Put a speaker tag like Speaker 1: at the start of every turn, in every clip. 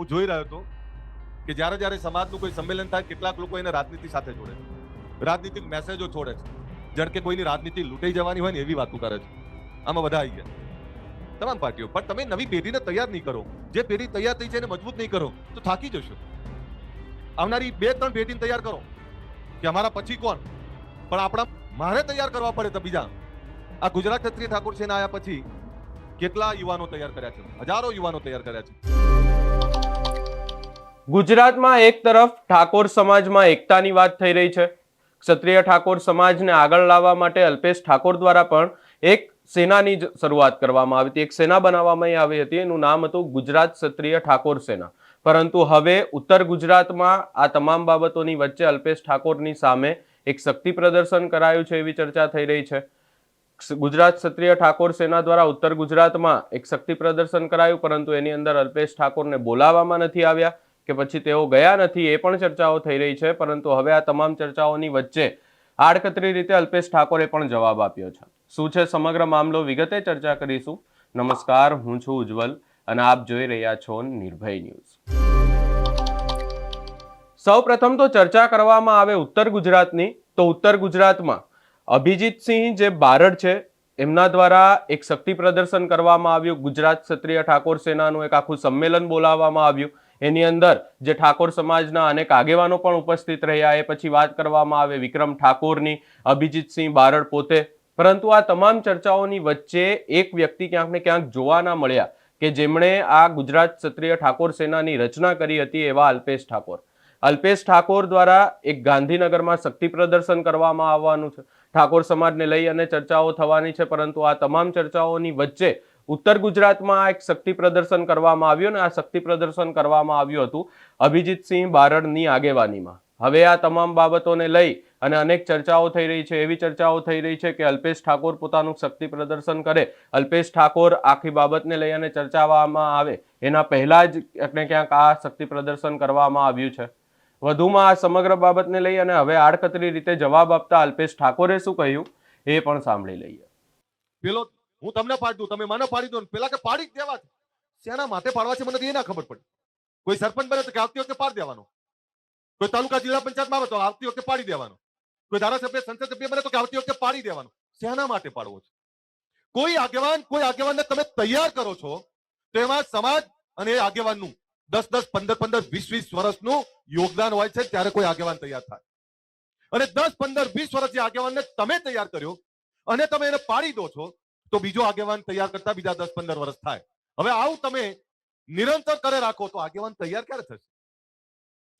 Speaker 1: હું જોઈ રહ્યો હતો કે જ્યારે જ્યારે સમાજનું કોઈ સંમેલન થાય, કેટલાક લોકો એને રાજનીતિ સાથે જોડે છે. રાજનીતિક મેસેજો છોડે છે. જાણે કે કોઈની રાજનીતિ લૂંટાઈ જવાની હોય ને એવી વાતો કરે છે. આમાં બધા આવી ગયા. તમામ પાર્ટીઓ. પણ તમે નવી પેઢીને તૈયાર નહીં કરો. જે પેઢી તૈયાર થઈ છે એને મજબૂત નહીં કરો, તો થાકી જશો. આવનારી બે ત્રણ પેઢીને તૈયાર કરો. કે અમારા પછી કોણ? પણ આપણા મારે તૈયાર કરવા પડે તો બીજા. આ ગુજરાત ક્ષત્રિય ઠાકોર સેના આયા પછી કેટલા યુવાનો તૈયાર કર્યા છે? હજારો યુવાનો તૈયાર કર્યા છે.
Speaker 2: ગુજરાતમાં એક તરફ ઠાકોર સમાજમાં એકતાની વાત થઈ રહી છે. ક્ષત્રિય ઠાકોર સમાજને આગળ લાવવા માટે અલ્પેશ ઠાકોર દ્વારા પણ એક સેનાની શરૂઆત કરવામાં આવી હતી. એક સેના બનાવવામાં આવી હતી. એનું નામ હતું ગુજરાત ક્ષત્રિય ઠાકોર સેના. પરંતુ હવે ઉત્તર ગુજરાતમાં આ તમામ બાબતોની વચ્ચે અલ્પેશ ઠાકોરની સામે એક શક્તિ પ્રદર્શન કરાયું છે એવી ચર્ચા થઈ રહી છે. ગુજરાત ક્ષત્રિય ઠાકોર સેના દ્વારા ઉત્તર ગુજરાતમાં એક શક્તિ પ્રદર્શન કરાયું, પરંતુ એની અંદર અલ્પેશ ઠાકોરને બોલાવવામાં નથી આવ્યા. કે પછી તેઓ ગયા નથી એ પણ ચર્ચાઓ થઈ રહી છે, પરંતુ હવે આ તમામ ચર્ચાઓની વચ્ચે આડકતરી રીતે અલ્પેશ ઠાકોરે પણ જવાબ આપ્યો છે. શું છે સમગ્ર મામલો? વિગતે ચર્ચા કરીશું. નમસ્કાર, હું છું ઉજ્જવલ અને આપ જોઈ રહ્યા છો નિર્ભય ન્યૂઝ. સૌ પ્રથમ તો ચર્ચા કરવામાં આવે ઉત્તર ગુજરાતની. તો ઉત્તર ગુજરાતમાં અભિજીતસિંહ જે બારડ છે, એમના દ્વારા એક શક્તિ પ્રદર્શન કરવામાં આવ્યું. ગુજરાત ક્ષત્રિય ઠાકોર સેનાનું એક આખું સંમેલન બોલાવવામાં આવ્યું. એની અંદર જે ઠાકોર સમાજના અનેક આગેવાનો પણ ઉપસ્થિત રહ્યા, એ પછી વાત કરવામાં આવે વિક્રમ ઠાકોરની, અભિજીતસિંહ બારડ પોતે. પરંતુ આ તમામ ચર્ચાઓની વચ્ચે એક વ્યક્તિ ક્યાંક ને ક્યાંક જોવા ના મળ્યા કે જેમણે આ ગુજરાત ક્ષત્રિય ઠાકોર સેનાની રચના કરી હતી એવા અલ્પેશ ઠાકોર. અલ્પેશ ઠાકોર દ્વારા એક ગાંધીનગરમાં શક્તિ પ્રદર્શન કરવામાં આવવાનું છે. ઠાકોર સમાજને લઈ અને ચર્ચાઓ થવાની છે, પરંતુ આ તમામ ચર્ચાઓની વચ્ચે ઉત્તર ગુજરાતમાં એક શક્તિ પ્રદર્શન કરવામાં આવ્યું અને આ શક્તિ પ્રદર્શન કરવામાં આવ્યું હતું અભિજીતસિંહ બારડની આગેવાનીમાં. હવે આ તમામ બાબતોને લઈ અને અનેક ચર્ચાઓ થઈ રહી છે, એવી ચર્ચાઓ થઈ રહી છે કે અલ્પેશ ઠાકોર પોતાનું શક્તિ પ્રદર્શન કરે. અલ્પેશ ઠાકોર આખી બાબતને લઈ અને ચર્ચાવામાં આવે. એના પહેલાં જ ક્યાંક ક્યાંક આ શક્તિ પ્રદર્શન કરવામાં આવ્યું છે. વધુમાં આ સમગ્ર બાબતને લઈ અને હવે આડકતરી રીતે જવાબ આપતા અલ્પેશ ઠાકોરે શું કહ્યું એ પણ સાંભળી લઈએ.
Speaker 1: પેલો હું તમને પાડી દઉં, તમે મને પાડી દો પેલા કે પાડી જ દેવા છે. શેના માથે પાડવા છે મને એ ના ખબર પડી. કોઈ સરપંચ બને તો કે આવતી વખતે પાડી દેવાનો. કોઈ તાલુકા જિલ્લા પંચાયતમાં આવે તો આવતી વખતે પાડી દેવાનો. કોઈ ધારાસભ્ય, સંસદ સભ્ય બને તો કે આવતી વખતે પાડી દેવાનો. શેના માટે પાડવો છે? કોઈ આગેવાન, કોઈ આગેવાનને તમે તૈયાર કરો છો, તો એમાં સમાજ અને આગેવાનનું દસ દસ, પંદર પંદર, વીસ વીસ વર્ષનું યોગદાન હોય છે ત્યારે કોઈ આગેવાન તૈયાર થાય. અને દસ, પંદર, વીસ વર્ષ જે આગેવાનને તમે તૈયાર કર્યો, અને તમે એને પાડી દો છો તો બીજો આગેવાન તૈયાર કરતા બીજા દસ પંદર વર્ષ થાય. હવે આવું તમે નિરંતર કરે રાખો તો આગેવાન તૈયાર ક્યારે થશે?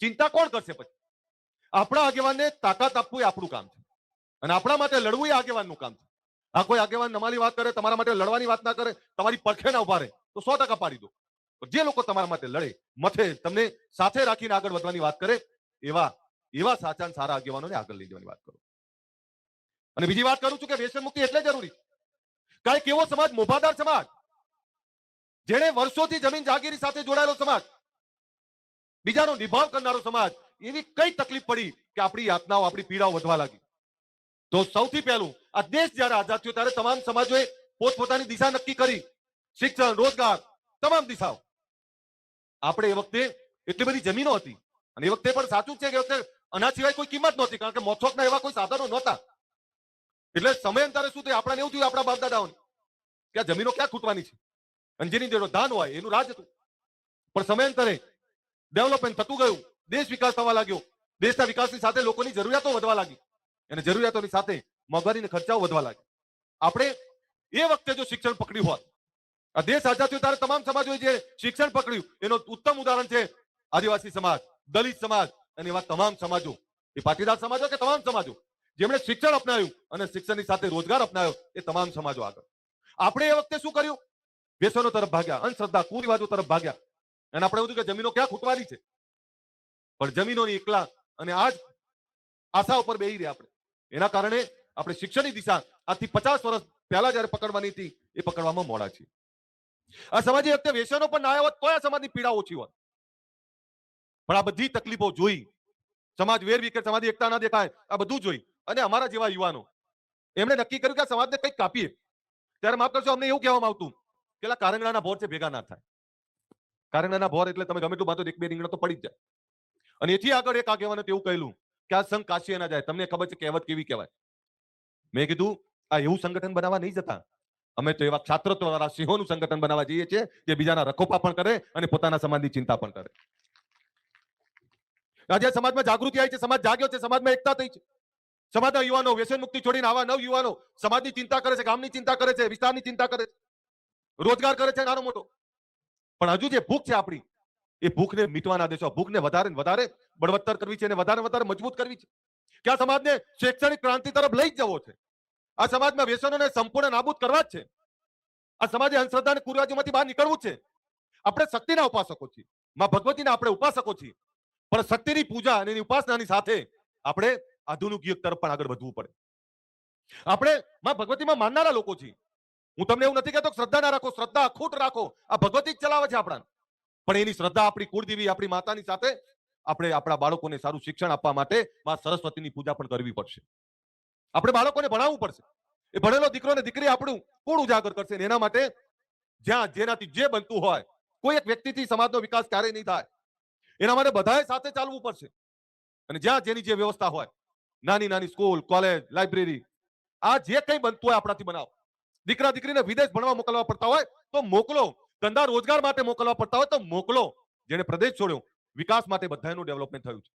Speaker 1: ચિંતા કોણ કરશે પછી? આપણા આગેવાનને તાકાત આપવું એ આપણું કામ છે. અને આપણા માટે લડવું એ આગેવાનનું કામ છે. આ કોઈ આગેવાન નમાલી વાત કરે, તમારા માટે લડવાની વાત ના કરે, તમારી પડખે ના ઊભા રહે, તો સો ટકા પાડી દો. જે લોકો તમારા માટે લડે, મથે, તમને સાથે રાખીને આગળ વધવાની વાત કરે, એવા એવા સાચા સારા આગેવાનોને આગળ લઈ જવાની વાત કરો. અને બીજી વાત કરું છું કે વ્યસન મુક્તિ એટલે જરૂરી કારણ કે એવો સમાજ? મોભાદાર સમાજ. જેણે વર્ષોથી જમીન જાગીરી સાથે જોડાયેલો સમાજ. બીજાનો નિભાવ કરનારો સમાજ. એવી કઈ તકલીફ પડી કે આપણી યાતનાઓ, આપણી પીડાઓ વધવા લાગી? તો સૌથી પહેલું, આ દેશ જ્યારે આઝાદ થયો ત્યારે તમામ સમાજોએ પોતપોતાની દિશા નક્કી કરી. શિક્ષણ, રોજગાર, તમામ દિશાઓ. આપણે એ વખતે એટલી બધી જમીનો હતી. અને એ વખતે પણ સાચું છે કે વખતે સિવાય કોઈ કિંમત નહોતી, કારણ કે મોથોકના એવા કોઈ સાધનો નહોતા. એટલે સમયાંતરે શું થયું? આપણને એવું થયું આપણા બાપ દાદાઓને કે આ જમીનો ક્યાં ખૂટવાની છે? અને જેની દાન હોય, એનું રાજ હતું. પણ સમયાંતરે ડેવલપમેન્ટ થતું ગયું, દેશ વિકાસ થવા લાગ્યો. દેશના વિકાસની સાથે લોકોની જરૂરિયાતો વધવા લાગી. અને જરૂરિયાતોની સાથે મોંઘવારી ખર્ચાઓ વધવા લાગ્યા. આપણે એ વખતે જો શિક્ષણ પકડ્યું હોત, આ દેશ આઝાદ થયો ત્યારે તમામ સમાજોએ જે શિક્ષણ પકડ્યું, એનો ઉત્તમ ઉદાહરણ છે આદિવાસી સમાજ, દલિત સમાજ અને એવા તમામ સમાજો. એ પાટીદાર સમાજો કે તમામ સમાજો? જેમણે શિક્ષણ અપનાવ્યું અને શિક્ષણની સાથે રોજગાર અપનાવ્યો, એ તમામ સમાજો આગળ. આપણે એ વખતે શું કર્યું? વ્યસનો તરફ ભાગ્યા, અંધશ્રદ્ધા કુરિવાજો તરફ ભાગ્યા. અને આપણે બધું કે જમીનો ક્યાં ખૂટવાની છે? પણ જમીનોની એકલા અને આજ આશા ઉપર બેહી રહ્યા આપણે. એના કારણે આપણે શિક્ષણની દિશા આજથી પચાસ વર્ષ પહેલા જયારે પકડવાની હતી, એ પકડવામાં મોડા છે આ સમાજ વખતે વ્યસનો પણ ના આવ્યા હોત તો આ સમાજની પીડા ઓછી હોત. પણ આ બધી તકલીફો જોઈ, સમાજ વેર કે સમાજની એકતા ના દેખાય, આ બધું જોઈ અને અમારા જેવા યુવાનો. એમણે નક્કી કર્યું કે આ સમાજને કંઈક કાપીએ. ત્યારે માફ કરશો, અમને એવું કહેવામાં આવતું કે કારંગડાના ભોર છે, ભેગા ના થાય. કારંગડાના ભોર એટલે તમે ગમે એટલું બાંધો એક બે રીંગણા તો પડી જ જાય. અને એથી આગળ એક આગેવાને એવું કહેલું કે આ સંઘ કાશી ના જાય. તમને ખબર છે કહેવત કેવી કહેવાય? મેં કીધું, આ એવું સંગઠન બનાવવા નહીં જતા. અમે તો એવા છાત્રત્વ વાળા સિંહોનું સંગઠન બનાવવા જઈએ છીએ, જે બીજાના રખોપા પણ કરે અને પોતાના સમાજની ચિંતા પણ કરે. આજે સમાજમાં જાગૃતિ આવી છે, સમાજ જાગ્યો છે, સમાજમાં એકતા થઈ છે. સમાજના યુવાનો વ્યસન મુક્તિ છોડીને આવા નવ યુવાનો સમાજની ચિંતા કરે છે, ગામની ચિંતા કરે છે, વિસ્તારની ચિંતા કરે છે, રોજગાર કરે છે નાનો મોટો. પણ હજુ જે ભૂખ છે આપણી, એ ભૂખને મીટવાના દેશો, ભૂખને વધારે વધારે બળવત્તર કરવી છે અને વધારે વધારે મજબૂત કરવી છે. કે આ સમાજને શૈક્ષણિક ક્રાંતિ તરફ લઈ જવો છે. આ સમાજમાં વ્યસનોને સંપૂર્ણ નાબૂદ કરવા જ છે. આ સમાજે અંધશ્રદ્ધા અને કુરિવાજોમાંથી બહાર નીકળવું છે. આપણે શક્તિના ઉપાસકો છીએ. માં ભગવતીના આપણે ઉપાસકો છીએ. પણ શક્તિની પૂજા અને એની ઉપાસનાની સાથે આપણે આધુનિક યુગ તરફ પણ આગળ વધવું પડે. આપણે માં ભગવતીમાં માનનારા લોકો છીએ. હું તમને એવું નથી કહેતો શ્રદ્ધા ના રાખો, શ્રદ્ધા અખૂટ રાખો. આ ભગવતી જ ચલાવે છે આપણા પણ એની શ્રદ્ધા આપણી કુળદેવી, આપણી માતાની સાથે આપણે આપણા બાળકોને સારું શિક્ષણ આપવા માટે માં સરસ્વતીની પૂજા પણ કરવી પડશે. આપણે બાળકોને ભણાવવું પડશે. એ ભણેલો દીકરો ને દીકરી આપણું કોણ ઉજાગર કરશે એના માટે જ્યાં જેનાથી જે બનતું હોય, કોઈ એક વ્યક્તિથી સમાજનો વિકાસ ક્યારેય નહીં થાય. એના માટે બધાએ સાથે ચાલવું પડશે. અને જ્યાં જેની જે વ્યવસ્થા હોય નાની નાની સ્કૂલ, કોલેજ, લાઇબ્રેરી. આ જે કંઈ બનતું હોય આપણાથી બનાવો. દીકરા, દીકરીને વિદેશ ભણવા મોકલવા પડતા હોય તો મોકલો. ધંધા રોજગાર માટે મોકલવા પડતા હોય તો મોકલો. જેને પ્રદેશ છોડ્યો, વિકાસ માટે બધાનું ડેવલપમેન્ટ થયું છે.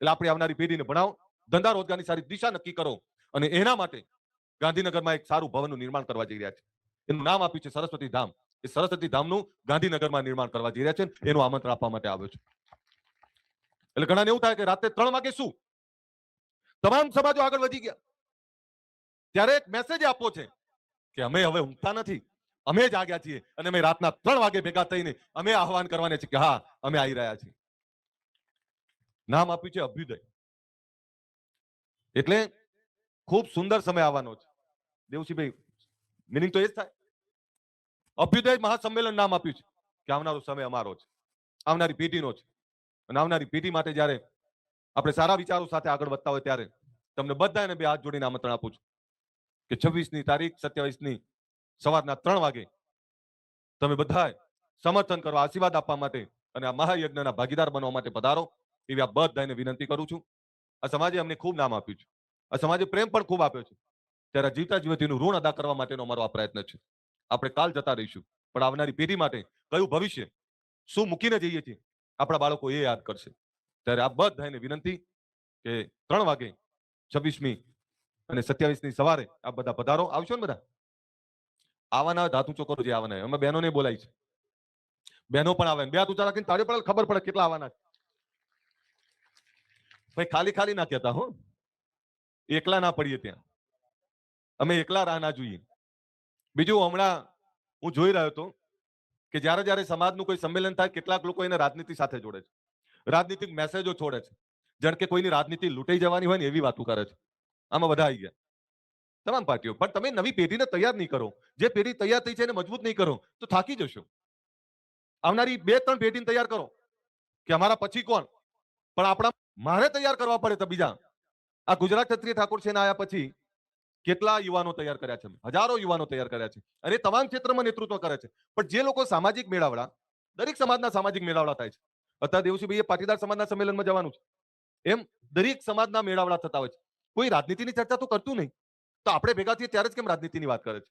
Speaker 1: એટલે આપણે આવનારી પેઢીને ભણાવો. ધંધા રોજગારની સારી દિશા નક્કી કરો. અને એના માટે ગાંધીનગરમાં એક સારું ભવનનું નિર્માણ કરવા જઈ રહ્યા છે. એનું નામ આપ્યું છે સરસ્વતી ધામ. એ સરસ્વતી ધામનું ગાંધીનગરમાં નિર્માણ કરવા જઈ રહ્યા છે. એનું આમંત્રણ આપવા માટે આવ્યો છે. એટલે ઘણાને એવું થાય કે રાતે ત્રણ વાગે શું? તમામ સમાજો આગળ વધી ગયા. ત્યારે એક મેસેજ આપવો છે કે અમે હવે ઊંઘતા નથી. અમે જાગ્યા છીએ અને અમે રાતના ત્રણ વાગે ભેગા થઈને અમે આહવાન કરવાના છે કે હા, અમે આવી રહ્યા છીએ. નામ આપ્યું છે અભ્યુદય. એટલે ખૂબ સુંદર સમય આવવાનો છે. દેવસીભાઈ મિનિંગ તો એ જ થાય. અભ્યુદય મહાસંમેલન નામ આપ્યું છે કે આવનારો સમય અમારો છે. આવનારી પેઢીનો છે. અને આવનારી પેઢી માટે જ્યારે આપણે સારા વિચારો સાથે આગળ વધતા હોય ત્યારે તમને બધાને બે હાથ જોડીને આમંત્રણ આપું છું કે છવ્વીસની તારીખ, સત્યાવીસની સવારના ત્રણ વાગે તમે બધાએ સમર્થન કરવા આશીર્વાદ આપવા માટે અને આ મહાયજ્ઞના ભાગીદાર બનવા માટે પધારો. એવી આ બધાને વિનંતી કરું છું. આ સમાજે અમને ખૂબ નામ આપ્યું છે. આ સમાજે પ્રેમ પણ ખૂબ આપ્યો છે. ત્યારે જીવતા જીવતીનું ઋણ અદા કરવા માટેનો અમારો આ પ્રયત્ન છે. આપણે કાલ જતા રહીશું. પણ આવનારી પેઢી માટે કયું ભવિષ્ય? શું મૂકીને જઈએ છીએ? આપણા બાળકો એ યાદ કરશે. ત્યારે આ બધાને વિનંતી કે ત્રણ વાગે છવ્વીસમી અને સત્યાવીસની સવારે આ બધા પધારો. આવશો ને બધા? આવાના ધાતુ ચોકરો જે આવવાના અમે બહેનોને બોલાય છે. બહેનો પણ આવે બે હાથ ઊંચા રાખીને તારે પડે ખબર પડે કેટલા આવવાના ભાઈ, ખાલી ખાલી ના કહેતા હો. એકલા ના પડીએ ત્યાં. અમે એકલા રાહ ના જોઈએ. બીજું હમણાં હું જોઈ રહ્યો હતો કે જ્યારે જ્યારે સમાજનું કોઈ સંમેલન થાય, કેટલાક લોકો એને રાજનીતિ સાથે જોડે છે. રાજનીતિક મેસેજો છોડે છે. જાણ કે કોઈની રાજનીતિ લૂંટાઈ જવાની હોય ને એવી વાતો કરે છે. આમાં બધા આવી ગયા. તમામ પાર્ટીઓ. પણ તમે નવી પેઢીને તૈયાર નહીં કરો. જે પેઢી તૈયાર થઈ છે એને મજબૂત નહીં કરો, તો થાકી જશો. આવનારી બે ત્રણ પેઢીને તૈયાર કરો. કે અમારા પછી કોણ? પણ આપણા મારે તૈયાર કરવા પડે તો બીજા. આ ગુજરાત ક્ષત્રિય ઠાકોર છે આવ્યા પછી કેટલા યુવાનો તૈયાર કર્યા છે? હજારો યુવાનો તૈયાર કર્યા છે. અને તમામ ક્ષેત્રમાં નેતૃત્વ કરે છે. પણ જે લોકો સામાજિક મેળાવડા, દરેક સમાજના સામાજિક મેળાવડા થાય છે. અત્યારે દેવસીભાઈ પાટીદાર સમાજના સંમેલનમાં જવાનું છે. એમ દરેક સમાજના મેળાવડા થતા હોય છે. કોઈ રાજનીતિની ચર્ચા તો કરતું નહીં. તો આપણે ભેગા થઈએ ત્યારે જ કેમ રાજનીતિની વાત કરે છે?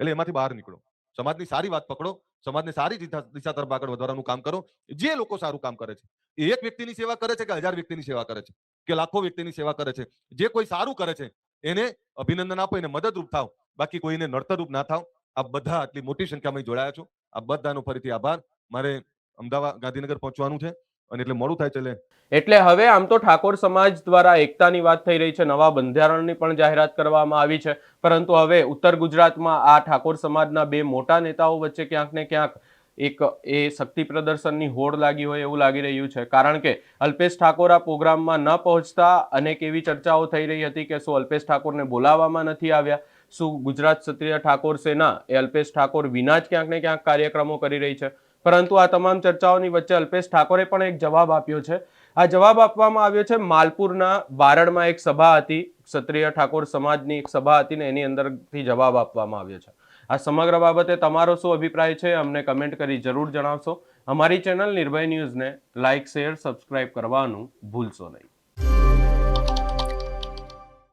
Speaker 1: એટલે એમાંથી બહાર નીકળો. સમાજની સારી વાત પકડો. સમાજને સારી દિશા તરફ આગળ વધારવાનું કામ કરો. જે લોકો સારું કામ કરે છે. એ એક વ્યક્તિની સેવા કરે છે કે હજાર વ્યક્તિની સેવા કરે છે? કે લાખો વ્યક્તિની સેવા કરે છે? જે કોઈ સારું કરે છે, એને અભિનંદન આપો, એને મદદરૂપ થાવ બાકી કોઈને નડતરૂપ ના થાવ આ બધા આટલી મોટી સંખ્યામાં જોડાયા છો. આ બધાનો ફરીથી આભાર. મારે અમદાવાદ ગાંધીનગર પહોંચવાનું છે અને એટલે મોડું થાય છે એટલે
Speaker 2: એટલે હવે આમ તો ઠાકોર સમાજ દ્વારા એકતાની વાત થઈ રહી છે, નવા બંધારણની પણ જાહેરાત કરવામાં આવી છે. પરંતુ હવે ઉત્તર ગુજરાતમાં આ ઠાકોર સમાજના બે મોટા નેતાઓ વચ્ચે ક્યાંક ને ક્યાંક એક એ શક્તિ પ્રદર્શનની હોડ લાગી હોય એવું લાગી રહ્યું છે. કારણ કે અલ્પેશ ઠાકોર આ પ્રોગ્રામમાં ન પહોંચતા અનેક એવી ચર્ચાઓ થઈ રહી હતી કે શું અલ્પેશ ઠાકોરને બોલાવવામાં નથી આવ્યા? શું ગુજરાત ક્ષત્રિય ઠાકોર સેના એ અલ્પેશ ઠાકોર વિના જ ક્યાંક ને ક્યાંક કાર્યક્રમો કરી રહી છે? પરંતુ આ તમામ ચર્ચાઓની વચ્ચે અલ્પેશ ઠાકોરે પણ એક જવાબ આપ્યો છે. આ જવાબ આપવામાં આવ્યો છે, માલપુરના બારડમાં એક સભા હતી, ક્ષત્રિય ઠાકોર સમાજની એક સભા હતી ને એની અંદરથી જવાબ આપવામાં આવ્યો છે. આ સમગ્ર બાબતે તમારો શું અભિપ્રાય છે, અમને કમેન્ટ કરી જરૂર જણાવશો. અમારી ચેનલ નિર્ભય ન્યૂઝને લાઇક, શેર, સબસ્ક્રાઇબ કરવાનું ભૂલશો નહીં.